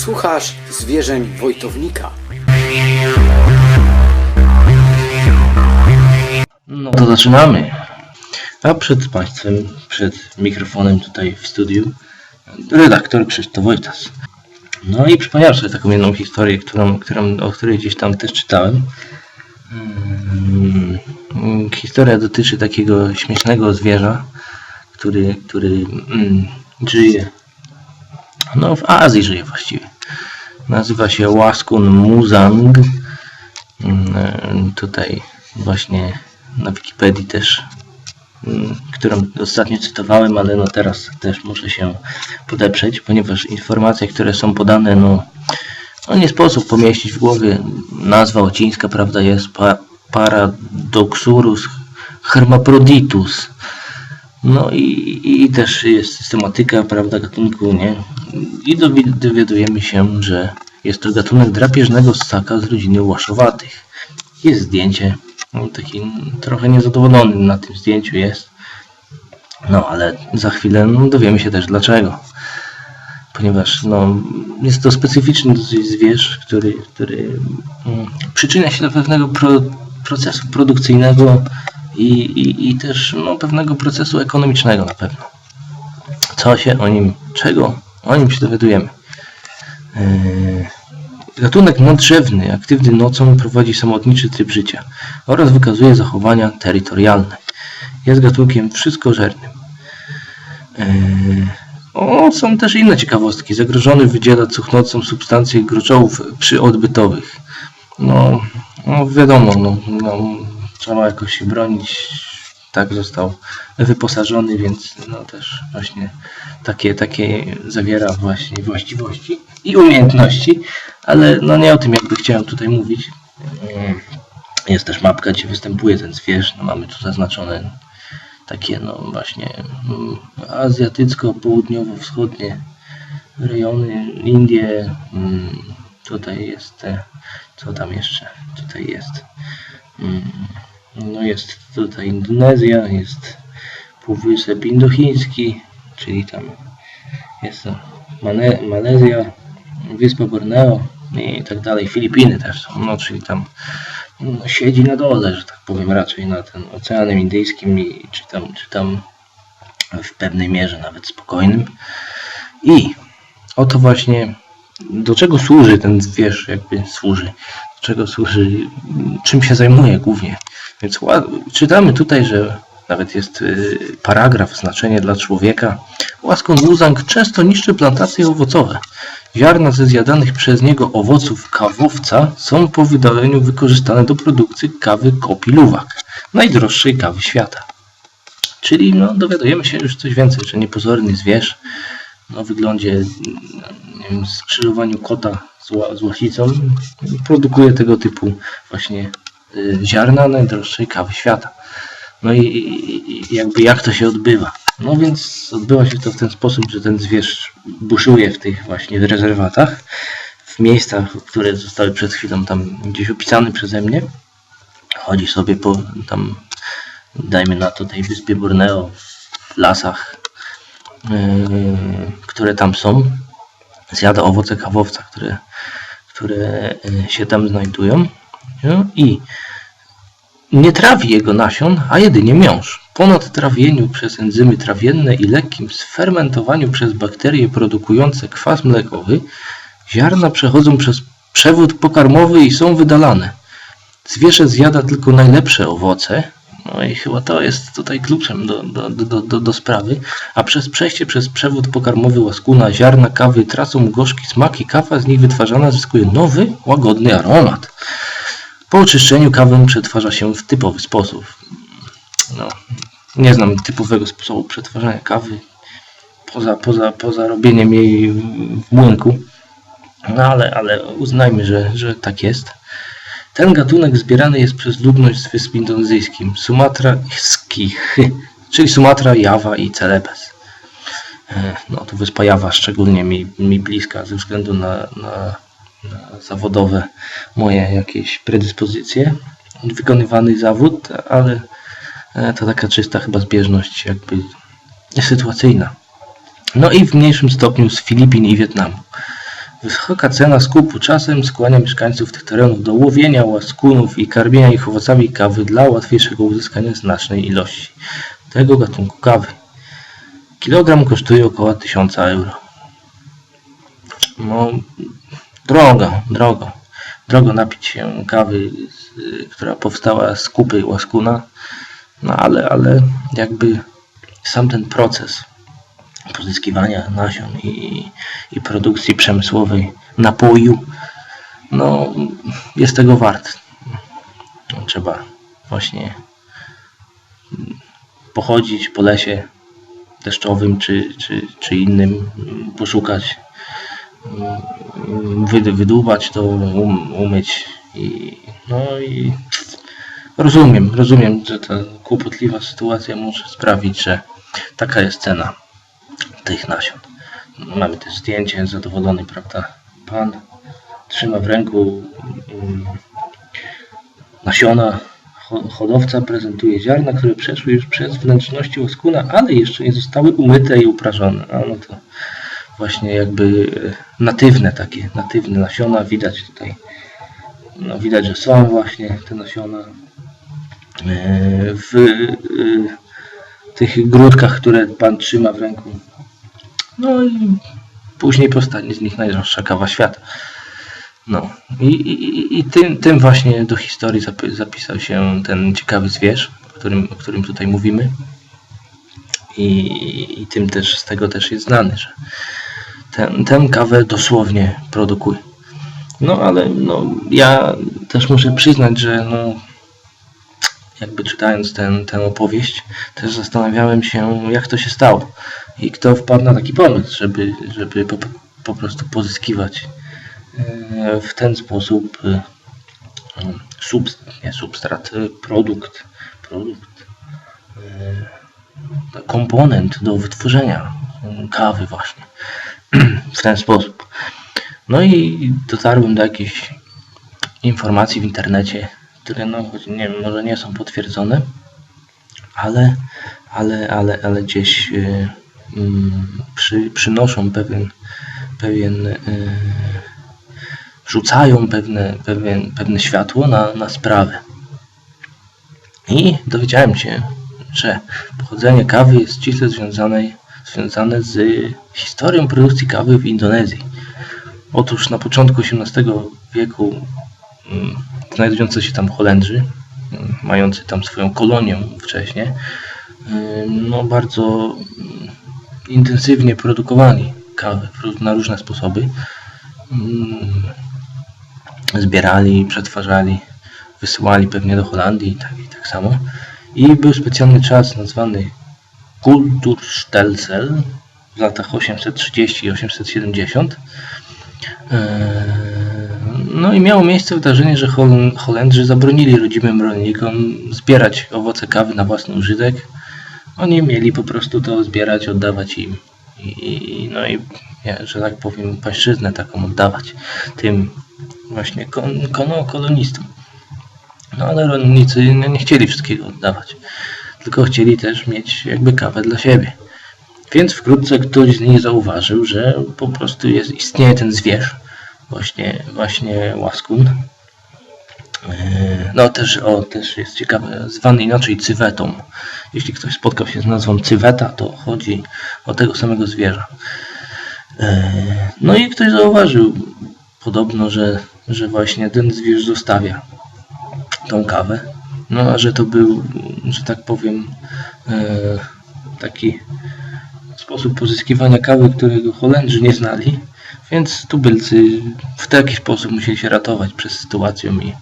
Słuchasz zwierzeń Wojtownika. No to zaczynamy. A przed Państwem, przed mikrofonem tutaj w studiu, redaktor Krzysztof Wojtas. No i przypomniałem sobie taką jedną historię, którą, którą, o której gdzieś tam też czytałem. Mm, Historia dotyczy takiego śmiesznego zwierza, który, który mm, żyje, no w Azji żyje właściwie. Nazywa się łaskun muzang. Mm, e, Tutaj właśnie na Wikipedii też, mm, którą ostatnio cytowałem, ale no teraz też muszę się podeprzeć, ponieważ informacje, które są podane, no, no nie sposób pomieścić w głowie. Nazwa łacińska, prawda, jest pa, Paradoxurus hermaphroditus. No i, i też jest systematyka, prawda, gatunku, nie? I dowi- dowiadujemy się, że jest to gatunek drapieżnego ssaka z rodziny łaszowatych. Jest zdjęcie, no, taki trochę niezadowolony na tym zdjęciu jest. No ale za chwilę no, dowiemy się też dlaczego. Ponieważ no, jest to specyficzny zwierz, który, który mm, przyczynia się do pewnego pro, procesu produkcyjnego i, i, i też no, pewnego procesu ekonomicznego na pewno. Co się o nim, czego o nim się dowiadujemy? Gatunek nadrzewny, aktywny nocą, prowadzi samotniczy tryb życia oraz wykazuje zachowania terytorialne. Jest gatunkiem wszystkożernym. Eee, o, są też inne ciekawostki. Zagrożony wydziela cuchnącą substancję gruczołów przyodbytowych. No, no wiadomo, no, no, trzeba jakoś się bronić. Tak został wyposażony, więc no też właśnie takie, takie zawiera właśnie właściwości i umiejętności, ale no nie o tym jakby chciałem tutaj mówić. Mm, Jest też mapka, gdzie występuje ten zwierz. No mamy tu zaznaczone takie no właśnie mm, azjatycko-południowo-wschodnie rejony, Indie, mm, tutaj jest, co tam jeszcze, tutaj jest, no jest tutaj Indonezja, jest Półwysep Indochiński, czyli tam jest Malezja, Wyspa Borneo i tak dalej, Filipiny też są, no czyli tam no, siedzi na dole, że tak powiem, raczej na tym Oceanem Indyjskim i czy tam, czy tam w pewnej mierze nawet spokojnym. I oto właśnie do czego służy ten zwierz, jakby służy, czego służy, czym się zajmuje głównie. Więc czytamy tutaj, że nawet jest y, paragraf, znaczenie dla człowieka. Łaskon łuzang często niszczy plantacje owocowe. Ziarna ze zjadanych przez niego owoców kawowca są po wydaleniu wykorzystane do produkcji kawy kopi luwak, najdroższej kawy świata. Czyli no, dowiadujemy się już coś więcej, że niepozorny zwierz o wyglądzie mm, nie wiem, skrzyżowaniu kota z, ła, z łasicą produkuje tego typu właśnie y, ziarna najdroższej kawy świata. No i, i jakby jak to się odbywa? No więc odbywa się to w ten sposób, że ten zwierz buszuje w tych właśnie rezerwatach, w miejscach, które zostały przed chwilą tam gdzieś opisane przeze mnie. Chodzi sobie po tam, dajmy na to tej wyspie Borneo, w lasach, yy, które tam są. Zjada owoce kawowca, które, które yy, się tam znajdują. I nie trawi jego nasion, a jedynie miąższ. Po nadtrawieniu przez enzymy trawienne i lekkim sfermentowaniu przez bakterie produkujące kwas mlekowy, ziarna przechodzą przez przewód pokarmowy i są wydalane. Zwierzę zjada tylko najlepsze owoce, no i chyba to jest tutaj kluczem do, do, do, do, do sprawy, a przez przejście przez przewód pokarmowy łaskuna ziarna kawy tracą gorzki smak i kawa z nich wytwarzana zyskuje nowy, łagodny aromat. Po oczyszczeniu kawę przetwarza się w typowy sposób. No, nie znam typowego sposobu przetwarzania kawy poza, poza, poza robieniem jej w młynku. No ale, ale uznajmy, że, że tak jest. Ten gatunek zbierany jest przez ludność z Wysp Indonezyjskich, Sumatraskich, czyli Sumatra, Jawa i Celebes. E, No to wyspa Jawa szczególnie mi, mi bliska ze względu na, na, na zawodowe moje jakieś predyspozycje. Wykonywany zawód, ale e, to taka czysta chyba zbieżność jakby sytuacyjna. No i w mniejszym stopniu z Filipin i Wietnamu. Wysoka cena skupu czasem skłania mieszkańców tych terenów do łowienia łaskunów i karmienia ich owocami kawy dla łatwiejszego uzyskania znacznej ilości tego gatunku kawy. Kilogram kosztuje około 1000 euro. No, drogo, drogo. Drogo napić się kawy, która powstała z kupy łaskuna. No ale, ale jakby sam ten proces pozyskiwania nasion i, i produkcji przemysłowej napoju, no jest tego wart. Trzeba właśnie pochodzić po lesie deszczowym czy, czy, czy innym, poszukać, wy- wydłubać to, um, umyć i no i rozumiem, rozumiem, że ta kłopotliwa sytuacja może sprawić, że taka jest cena tych nasion. Mamy też zdjęcie, zadowolony, prawda? Pan trzyma w ręku mm, nasiona. Ho- Hodowca prezentuje ziarna, które przeszły już przez wnętrzności łaskuna, ale jeszcze nie zostały umyte i uprażone. A no to właśnie jakby e, natywne takie, natywne nasiona. Widać tutaj, no widać, że są właśnie te nasiona e, w e, tych grudkach, które pan trzyma w ręku. No i później powstanie z nich najdroższa kawa świata. No i, i, i tym, tym właśnie do historii zapisał się ten ciekawy zwierz, o którym, o którym tutaj mówimy. I, I tym też z tego też jest znany, że ten, ten kawę dosłownie produkuje. No ale no, ja też muszę przyznać, że no, jakby czytając ten, tę opowieść, też zastanawiałem się, jak to się stało i kto wpadł na taki pomysł, żeby, żeby po, po prostu pozyskiwać e, w ten sposób e, substrat, nie substrat, e, produkt, produkt, e, komponent do wytworzenia kawy właśnie w ten sposób. No i dotarłem do jakichś informacji w internecie, które no, nie wiem, może nie są potwierdzone, ale, ale, ale, ale gdzieś y, mm, przy, przynoszą pewien, pewien y, rzucają pewne, pewien, pewne światło na, na sprawę. I dowiedziałem się, że pochodzenie kawy jest ściśle związane, związane z historią produkcji kawy w Indonezji. Otóż na początku XVIII wieku mm, znajdujący się tam Holendrzy, mm, mający tam swoją kolonię wcześniej, no bardzo mm, intensywnie produkowali kawę na różne sposoby. Ym, Zbierali, przetwarzali, wysyłali pewnie do Holandii i tak, i tak samo. I był specjalny czas nazwany Kulturstelsel w latach 830 i 870. No i miało miejsce wydarzenie, że Hol- Holendrzy zabronili rodzimym rolnikom zbierać owoce kawy na własny użytek. Oni mieli po prostu to zbierać, oddawać im. I, no i, że tak powiem, pańszczyznę taką oddawać tym właśnie kon, kono, kolonistom. No ale rolnicy nie chcieli wszystkiego oddawać, tylko chcieli też mieć jakby kawę dla siebie. Więc wkrótce ktoś z nich zauważył, że po prostu jest, istnieje ten zwierz, właśnie, właśnie łaskun. Yy, No też, o, też jest ciekawe, zwany inaczej cywetą. Jeśli ktoś spotkał się z nazwą cyweta, to chodzi o tego samego zwierza. Yy, No i ktoś zauważył podobno, że, że właśnie ten zwierz zostawia tą kawę. No a że to był, że tak powiem, yy, taki sposób pozyskiwania kawy, którego Holendrzy nie znali, więc tubylcy w taki sposób musieli się ratować przez sytuację i,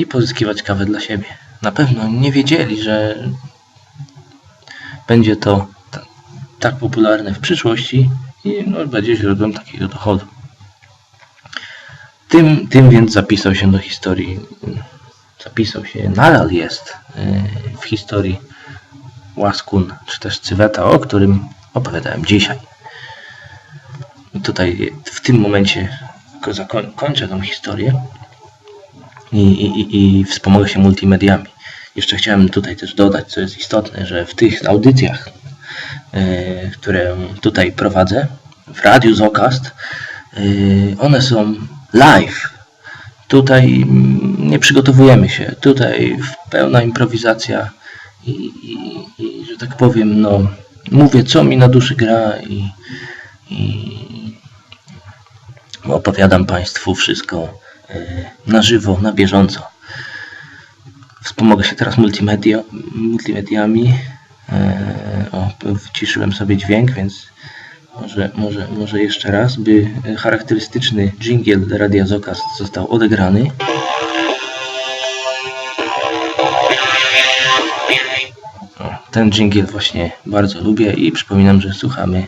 i pozyskiwać kawę dla siebie. Na pewno nie wiedzieli, że będzie to ta, tak popularne w przyszłości i no, będzie źródłem takiego dochodu. Tym, tym więc zapisał się do historii, zapisał się, nadal jest yy, w historii łaskun, czy też cyweta, o którym opowiadałem dzisiaj. Tutaj w tym momencie ko- zakoń- kończę tą historię i, i, i- wspomogę się multimediami. Jeszcze chciałem tutaj też dodać, co jest istotne, że w tych audycjach, e, które tutaj prowadzę, w Radiu Zokast, Yy, one są live. Tutaj mm, nie przygotowujemy się. Tutaj pełna improwizacja i, i, i że tak powiem, no mówię co mi na duszy gra i, i opowiadam Państwu wszystko yy, na żywo, na bieżąco. Wspomogę się teraz multimedia, multimediami. Eee, o, wciszyłem sobie dźwięk, więc może, może, może jeszcze raz, by charakterystyczny dżingiel Radia Zokast został odegrany. Ten dżingiel właśnie bardzo lubię i przypominam, że słuchamy,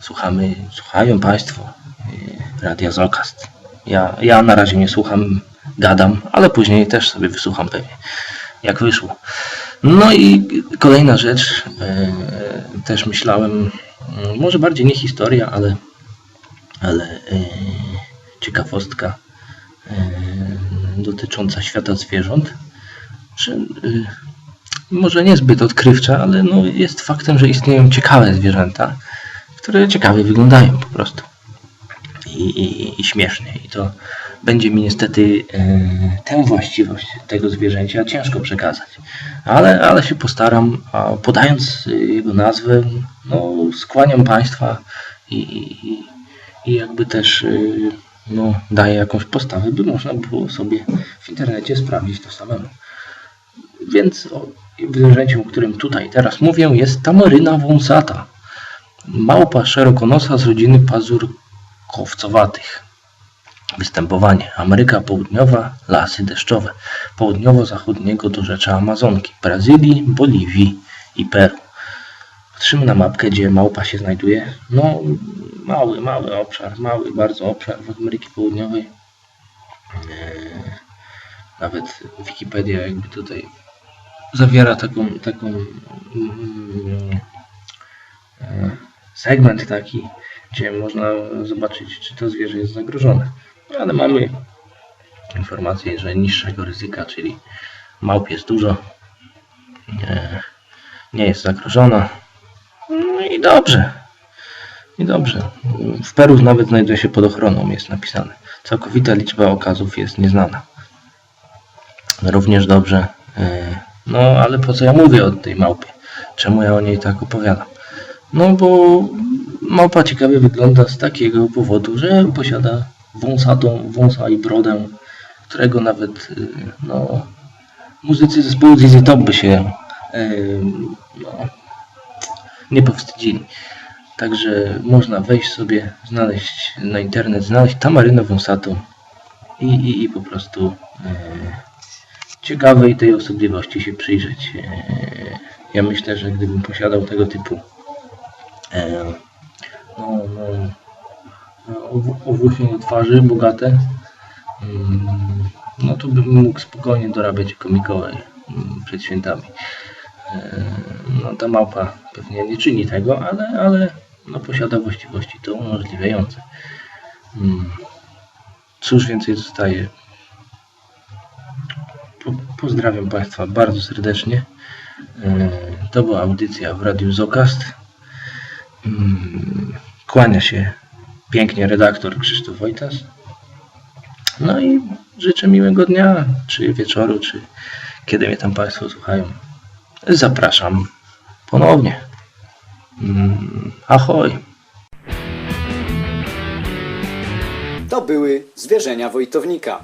słuchamy, słuchają Państwo Radia Zokast. Ja, ja na razie nie słucham, gadam, ale później też sobie wysłucham pewnie, jak wyszło. No i kolejna rzecz, e, też myślałem, m, może bardziej nie historia, ale, ale e, ciekawostka e, dotycząca świata zwierząt. Że, może niezbyt odkrywcza, ale no jest faktem, że istnieją ciekawe zwierzęta, które ciekawie wyglądają po prostu i, i, i śmiesznie. I to będzie mi niestety e, tę właściwość tego zwierzęcia ciężko przekazać. Ale, ale się postaram, a podając e, jego nazwę, no, skłaniam Państwa i, i, i jakby też e, no, daję jakąś postawę, by można było sobie w internecie sprawdzić to samemu. Więc o o którym tutaj teraz mówię, jest tamaryna wąsata. Małpa szerokonosa z rodziny pazurkowcowatych. Występowanie. Ameryka Południowa, lasy deszczowe. Południowo-zachodniego dorzecza Amazonki, Brazylii, Boliwii i Peru. Patrzymy na mapkę, gdzie małpa się znajduje. No, mały, mały obszar, mały bardzo obszar w Ameryki Południowej. Eee, Nawet Wikipedia jakby tutaj zawiera taką, taką mm, e, segment taki, gdzie można zobaczyć, czy to zwierzę jest zagrożone. Ale mamy informację, że niższego ryzyka, czyli małp jest dużo, nie, nie jest zagrożona. No i dobrze. I dobrze. W Peru nawet znajduje się pod ochroną, jest napisane. Całkowita liczba okazów jest nieznana. Również dobrze. e, No ale po co ja mówię o tej małpie? Czemu ja o niej tak opowiadam? No bo małpa ciekawie wygląda z takiego powodu, że posiada wąsatą, wąsa i brodę, którego nawet y, no, muzycy zespołu ZZ Top by się y, no, nie powstydzili. Także można wejść sobie, znaleźć na internet, znaleźć tamarynę wąsatą i, i, i po prostu e, ciekawej tej osobliwości się przyjrzeć. E, ja myślę, że gdybym posiadał tego typu e, no, no, ow- owłosienie twarzy bogate, mm, no to bym mógł spokojnie dorabiać jako mm, przed świętami. E, No ta małpa pewnie nie czyni tego, ale, ale no, posiada właściwości to umożliwiające. Mm. Cóż więcej zostaje? Po, pozdrawiam Państwa bardzo serdecznie. E, To była audycja w Radiu Zokast. Mm, Kłania się pięknie redaktor Krzysztof Wojtas. No i życzę miłego dnia, czy wieczoru, czy kiedy mnie tam Państwo słuchają. Zapraszam ponownie. Mm, Ahoj. To były zwierzenia wojtownika.